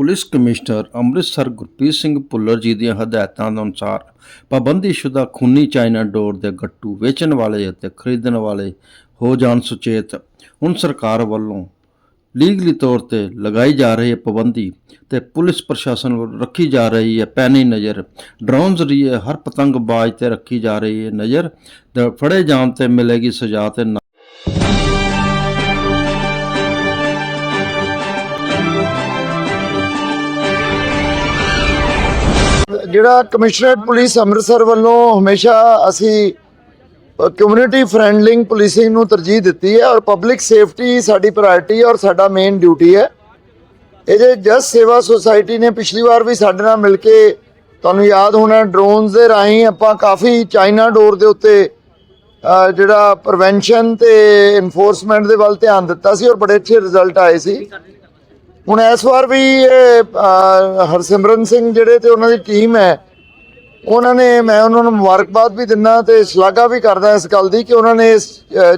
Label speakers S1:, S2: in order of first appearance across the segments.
S1: Police commissioner Amritsar Gurpreet Singh Bhullar ji ਦੀਆਂ ਹਦਾਇਤਾਂ ਦੇ ਅਨੁਸਾਰ ਪਾਬੰਦੀਸ਼ੁਦਾ ਖੂਨੀ ਚਾਈਨਾ ਡੋਰ ਦੇ ਗੱਟੂ ਵੇਚਣ ਵਾਲੇ ਅਤੇ ਖਰੀਦਣ ਵਾਲੇ ਹੋ ਜਾਣ ਸੁਚੇਤ। ਹੁਣ ਸਰਕਾਰ ਵੱਲੋਂ ਲੀਗਲੀ ਤੌਰ ਤੇ ਲਗਾਈ ਜਾ ਰਹੀ ਹੈ ਪਾਬੰਦੀ ਤੇ ਪੁਲਿਸ ਪ੍ਰਸ਼ਾਸਨ ਵੱਲੋਂ ਰੱਖੀ ਜਾ ਰਹੀ ਹੈ ਪੈਣੀ ਨਜ਼ਰ। ਡਰੋਨ ਜ਼ਰੀਏ ਹਰ ਪਤੰਗਬਾਜ਼ ਤੇ ਰੱਖੀ ਜਾ ਰਹੀ ਹੈ ਨਜ਼ਰ। ਤੇ ਫੜੇ ਜਾਣ ਤੇ ਮਿਲੇਗੀ ਸਜ਼ਾ ਤੇ
S2: ਜਿਹੜਾ ਕਮਿਸ਼ਨਰੇਟ ਪੁਲਿਸ ਅੰਮ੍ਰਿਤਸਰ ਵੱਲੋਂ ਹਮੇਸ਼ਾ ਅਸੀਂ ਕਮਿਊਨਿਟੀ ਫ੍ਰੈਂਡਲਿੰਗ ਪੁਲਿਸਿੰਗ ਨੂੰ ਤਰਜੀਹ ਦਿੱਤੀ ਹੈ ਔਰ ਪਬਲਿਕ ਸੇਫਟੀ ਸਾਡੀ ਪ੍ਰਾਇੋਰਟੀ ਔਰ ਸਾਡਾ ਮੇਨ ਡਿਊਟੀ ਹੈ। ਇਹਦੇ ਜਸ ਸੇਵਾ ਸੁਸਾਇਟੀ ਨੇ ਪਿਛਲੀ ਵਾਰ ਵੀ ਸਾਡੇ ਨਾਲ ਮਿਲ ਕੇ ਤੁਹਾਨੂੰ ਯਾਦ ਹੋਣਾ ਡਰੋਨਸ ਦੇ ਰਾਹੀਂ ਆਪਾਂ ਕਾਫੀ ਚਾਈਨਾ ਡੋਰ ਦੇ ਉੱਤੇ ਜਿਹੜਾ ਪ੍ਰੀਵੈਂਸ਼ਨ ਤੇ ਇਨਫੋਰਸਮੈਂਟ ਦੇ ਵੱਲ ਧਿਆਨ ਦਿੱਤਾ ਸੀ ਔਰ ਬੜੇ ਅੱਛੇ ਰਿਜ਼ਲਟ ਆਏ ਸੀ। ਹੁਣ ਇਸ ਵਾਰ ਵੀ ਇਹ, ਹਰਸਿਮਰਨ ਸਿੰਘ ਜਿਹੜੇ ਤੇ ਉਹਨਾਂ ਦੀ ਟੀਮ ਹੈ ਉਹਨਾਂ ਨੇ ਮੈਂ ਉਹਨਾਂ ਨੂੰ ਮੁਬਾਰਕਬਾਦ ਵੀ ਦਿੰਦਾ ਤੇ ਸ਼ਲਾਘਾ ਵੀ ਕਰਦਾ ਇਸ ਗੱਲ ਦੀ ਕਿ ਉਹਨਾਂ ਨੇ ਇਸ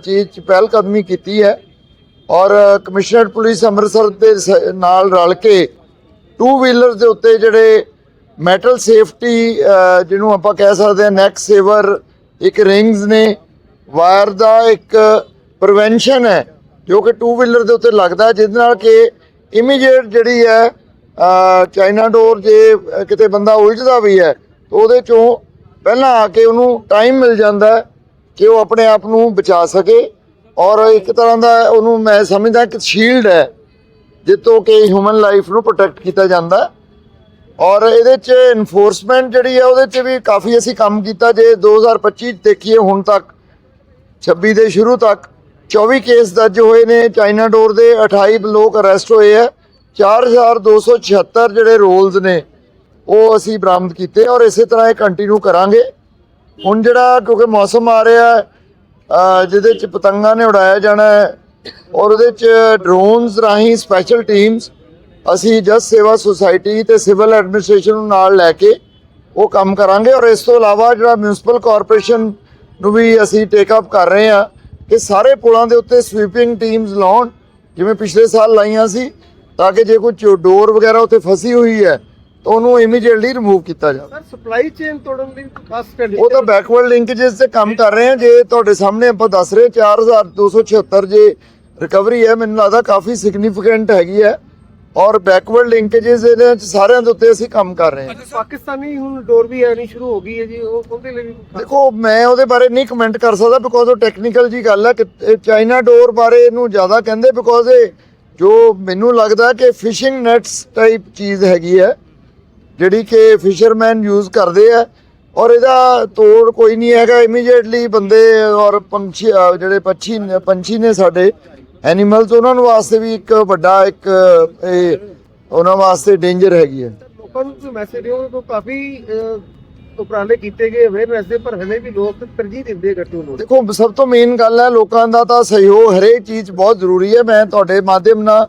S2: ਚੀਜ਼ 'ਚ ਪਹਿਲ ਕਦਮੀ ਕੀਤੀ ਹੈ ਔਰ ਕਮਿਸ਼ਨਰ ਪੁਲਿਸ ਅੰਮ੍ਰਿਤਸਰ ਦੇ ਸ- ਨਾਲ ਰਲ ਕੇ ਟੂ ਵੀਲਰ ਦੇ ਉੱਤੇ ਜਿਹੜੇ ਮੈਟਲ ਸੇਫਟੀ ਜਿਹਨੂੰ ਆਪਾਂ ਕਹਿ ਸਕਦੇ ਹਾਂ ਨੈਕ ਸੇਵਰ ਇੱਕ ਰਿੰਗਸ ਨੇ ਵਾਇਰ ਦਾ ਇੱਕ ਪ੍ਰੀਵੈਂਸ਼ਨ ਹੈ ਜੋ ਕਿ ਟੂ ਵੀਲਰ ਦੇ ਉੱਤੇ ਲੱਗਦਾ ਜਿਹਦੇ ਨਾਲ ਕਿ ਇਮੀਡੀਏਟ ਜਿਹੜੀ ਹੈ ਚਾਈਨਾ ਡੋਰ ਜੇ ਕਿਤੇ ਬੰਦਾ ਉਲਝਦਾ ਵੀ ਹੈ, ਤਾਂ ਉਹਦੇ ਚੋਂ ਪਹਿਲਾਂ ਆ ਕੇ ਉਹਨੂੰ ਟਾਈਮ ਮਿਲ ਜਾਂਦਾ ਕਿ ਉਹ ਆਪਣੇ ਆਪ ਨੂੰ ਬਚਾ ਸਕੇ। ਔਰ ਇੱਕ ਤਰ੍ਹਾਂ ਦਾ ਉਹਨੂੰ ਮੈਂ ਸਮਝਦਾ ਕਿ ਸ਼ੀਲਡ ਹੈ, ਜਿੱਤੋਂ ਕਿ ਹਿਊਮਨ ਲਾਈਫ ਨੂੰ ਪ੍ਰੋਟੈਕਟ ਕੀਤਾ ਜਾਂਦਾ ਔਰ ਇਹਦੇ ਚ ਇਨਫੋਰਸਮੈਂਟ ਜਿਹੜੀ ਹੈ, ਉਹਦੇ ਚ ਵੀ ਕਾਫੀ ਅਸੀਂ ਕੰਮ ਕੀਤਾ ਜੇ 2025 ਚ ਦੇਖੀਏ ਹੁਣ ਤੱਕ 26 ਦੇ ਸ਼ੁਰੂ ਤੱਕ। 24 ਕੇਸ ਦਰਜ ਹੋਏ ਨੇ, ਚਾਈਨਾ ਡੋਰ ਦੇ 28 ਲੋਕ ਅਰੈਸਟ ਹੋਏ ਆ। 4276 ਜਿਹੜੇ ਰੋਲਸ ਨੇ, ਉਹ ਅਸੀਂ ਬਰਾਮਦ ਕੀਤੇ ਔਰ ਇਸੇ ਤਰ੍ਹਾਂ ਇਹ ਕੰਟੀਨਿਊ ਕਰਾਂਗੇ। ਹੁਣ ਜਿਹੜਾ, ਕਿਉਂਕਿ ਮੌਸਮ ਆ ਰਿਹਾ ਜਿਹਦੇ ਚ ਪਤੰਗਾਂ ਨੇ ਉਡਾਇਆ ਜਾਣਾ ਹੈ ਔਰ ਉਹਦੇ ਚ ਡਰੋਨਸ ਰਾਹੀਂ ਸਪੈਸ਼ਲ ਟੀਮਸ ਅਸੀਂ ਜਸ ਸੇਵਾ ਸੁਸਾਇਟੀ ਤੇ ਸਿਵਲ ਐਡਮਿਨਿਸਟ੍ਰੇਸ਼ਨ ਨੂੰ ਨਾਲ ਲੈ ਕੇ ਉਹ ਕੰਮ ਕਰਾਂਗੇ ਔਰ ਇਸ ਤੋਂ ਇਲਾਵਾ ਜਿਹੜਾ ਮਿਊਨਿਸਪਲ ਕਾਰਪੋਰੇਸ਼ਨ ਨੂੰ ਵੀ ਅਸੀਂ ਟੇਕ ਅਪ ਕਰ ਰਹੇ ਹਾਂ ਕਿ ਸਾਰੇ ਪੁਲਾਂ ਦੇ ਉੱਤੇ ਸਵੀਪਿੰਗ ਟੀਮਸ ਲਾਉਣ ਜਿਵੇਂ ਪਿਛਲੇ ਸਾਲ ਲਾਈਆਂ ਸੀ ਤਾਂ ਕਿ ਜੇ ਕੋਈ ਡੋਰ ਵਗੈਰਾ ਉੱਤੇ ਫਸੀ ਹੋਈ ਹੈ ਤਾਂ ਉਹਨੂੰ ਇਮੀਡੀਏਟਲੀ ਰਿਮੂਵ ਕੀਤਾ ਜਾਵੇ।
S3: ਸਰ ਸਪਲਾਈ ਚੇਨ ਤੋੜਨ ਦੀ ਖਾਸ ਕਰ
S2: ਉਹ ਤਾਂ ਬੈਕਵਰਡ ਲਿੰਕੇजेस ਤੇ ਕੰਮ ਕਰ ਰਹੇ ਹਾਂ ਜੇ ਤੁਹਾਡੇ ਸਾਹਮਣੇ ਆਪਾਂ ਦੱਸ ਰਹੇ 4276 ਜੇ ਰਿਕਵਰੀ ਹੈ ਮੈਨੂੰ ਲੱਗਦਾ ਕਾਫੀ ਸਿਗਨੀਫੀਕੈਂਟ ਹੈਗੀ ਹੈ। ਔਰ ਬੈਕਵਰਡ ਲਿੰਕੇजेस ਇਹਨਾਂ 'ਚ ਸਾਰਿਆਂ ਦੇ ਉੱਤੇ ਅਸੀਂ ਕੰਮ ਕਰ ਰਹੇ ਹਾਂ।
S3: ਪਾਕਿਸਤਾਨੀ ਹੁਣ ਡੋਰ ਵੀ ਆਣੀ ਸ਼ੁਰੂ ਹੋ ਗਈ ਹੈ ਜੀ ਉਹ ਉਹਦੇ ਲਈ ਵੀ
S2: ਦੇਖੋ ਮੈਂ ਉਹਦੇ ਬਾਰੇ ਨਹੀਂ ਕਮੈਂਟ ਕਰ ਸਕਦਾ ਬਿਕੋਜ਼ ਉਹ ਟੈਕਨੀਕਲ ਜੀ ਗੱਲ ਹੈ ਕਿ ਚਾਈਨਾ ਡੋਰ ਬਾਰੇ ਇਹਨੂੰ ਜ਼ਿਆਦਾ ਕਹਿੰਦੇ ਬਿਕੋਜ਼ ਇਹ ਜੋ ਮੈਨੂੰ ਲੱਗਦਾ ਕਿ ਫਿਸ਼ਿੰਗ ਨੈਟਸ ਟਾਈਪ ਚੀਜ਼ ਹੈਗੀ ਹੈ ਜਿਹੜੀ ਕਿ ਫਿਸ਼ਰਮੈਨ ਯੂਜ਼ ਕਰਦੇ ਆ ਔਰ ਇਹਦਾ ਤੋੜ ਕੋਈ ਨਹੀਂ ਹੈਗਾ ਇਮੀਡੀਏਟਲੀ ਬੰਦੇ ਔਰ ਪੰਛੀ ਜਿਹੜੇ ਪੰਛੀ ਪੰਛੀ ਨੇ ਸਾਡੇ ਐਨੀਮਲਸ ਉਹਨਾਂ ਨੂੰ ਵਾਸਤੇ ਵੀ ਇੱਕ ਵੱਡਾ ਇੱਕ ਇਹ ਉਹਨਾਂ ਵਾਸਤੇ ਡੇਂਜਰ ਹੈਗੀ ਹੈ।
S3: ਲੋਕਾਂ ਨੂੰ ਮੈਸੇਜ ਦਿਓ ਉਹ ਕਾਫੀ ਉਪਰਾਲੇ ਕੀਤੇ ਗਏ ਅਵੇਅਰਨੈਸ ਦੇ ਪਰ ਹਲੇ ਵੀ ਲੋਕ ਤਰਜੀਹ ਦਿੰਦੇ ਗੱਟੂ ਨੂੰ
S2: ਦੇਖੋ ਸਭ ਤੋਂ ਮੇਨ ਗੱਲ ਹੈ ਲੋਕਾਂ ਦਾ ਤਾਂ ਸਹਿਯੋਗ ਹਰੇਕ ਚੀਜ਼ ਬਹੁਤ ਜ਼ਰੂਰੀ ਹੈ। ਮੈਂ ਤੁਹਾਡੇ ਮਾਧਿਅਮ ਨਾਲ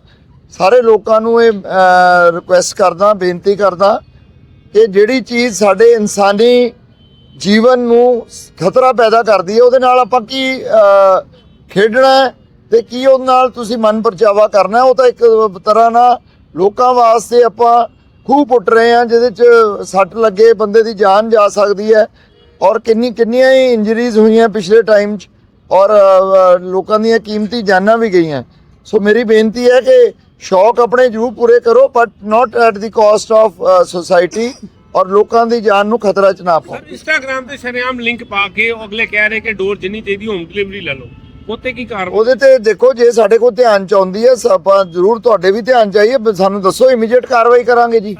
S2: ਸਾਰੇ ਲੋਕਾਂ ਨੂੰ ਇਹ ਰਿਕੁਐਸਟ ਕਰਦਾ ਬੇਨਤੀ ਕਰਦਾ ਕਿ ਜਿਹੜੀ ਚੀਜ਼ ਸਾਡੇ ਇਨਸਾਨੀ ਜੀਵਨ ਨੂੰ ਖਤਰਾ ਪੈਦਾ ਕਰਦੀ ਹੈ ਉਹਦੇ ਨਾਲ ਆਪਾਂ ਕੀ ਖੇਡਣਾ ਹੈ ਤੇ ਕੀ ਉਹਦੇ ਨਾਲ ਤੁਸੀਂ ਮਨ ਪਰਚਾਵਾ ਕਰਨਾ? ਉਹ ਤਾਂ ਇੱਕ ਤਰ੍ਹਾਂ ਨਾਲ ਲੋਕਾਂ ਵਾਸਤੇ ਆਪਾਂ ਖੂਹ ਪੁੱਟ ਰਹੇ ਹਾਂ, ਜਿਹਦੇ 'ਚ ਸੱਟ ਲੱਗੇ, ਬੰਦੇ ਦੀ ਜਾਨ ਜਾ ਸਕਦੀ ਹੈ। ਔਰ ਕਿੰਨੀ, ਕਿੰਨੀਆਂ ਹੀ ਇੰਜਰੀਜ਼ ਹੋਈਆਂ ਪਿਛਲੇ ਟਾਈਮ 'ਚ। ਔਰ ਲੋਕਾਂ ਦੀਆਂ ਕੀਮਤੀ ਜਾਨਾਂ ਵੀ ਗਈਆਂ। ਸੋ ਮੇਰੀ ਬੇਨਤੀ ਹੈ ਕਿ ਸ਼ੌਕ ਆਪਣੇ ਜ਼ਰੂਰ ਪੂਰੇ ਕਰੋ but not at the cost of society ਔਰ ਲੋਕਾਂ ਦੀ ਜਾਨ ਨੂੰ ਖਤਰਾ 'ਚ ਨਾ ਪਾਓ।
S4: ਸਰ ਇੰਸਟਾਗ੍ਰam ਤੇ ਸ਼ਰੇਆਮ ਲਿੰਕ ਪਾ ਕੇ ਉਹ ਅਗਲੇ ਕਹਿ ਰਹੇ ਕਿ ਡੋਰ ਜਿੰਨੀ ਚਾਹੀਦੀ ਹੋਮ ਡਿਲੀਵਰੀ ਲੈ ਲਓ। ਉੱਤੇ ਕੀ ਕਾਰਵਾਈ?
S2: ਉਹਦੇ ਤੇ ਦੇਖੋ ਜੇ ਸਾਡੇ ਕੋਲ ਧਿਆਨ ਚ ਆਉਂਦੀ ਹੈ ਆਪਾਂ ਜ਼ਰੂਰ ਤੁਹਾਡੇ ਵੀ ਧਿਆਨ ਚਾਹੀਏ ਸਾਨੂੰ ਦੱਸੋ ਇਮੀਡੀਏਟ ਕਾਰਵਾਈ ਕਰਾਂਗੇ ਜੀ।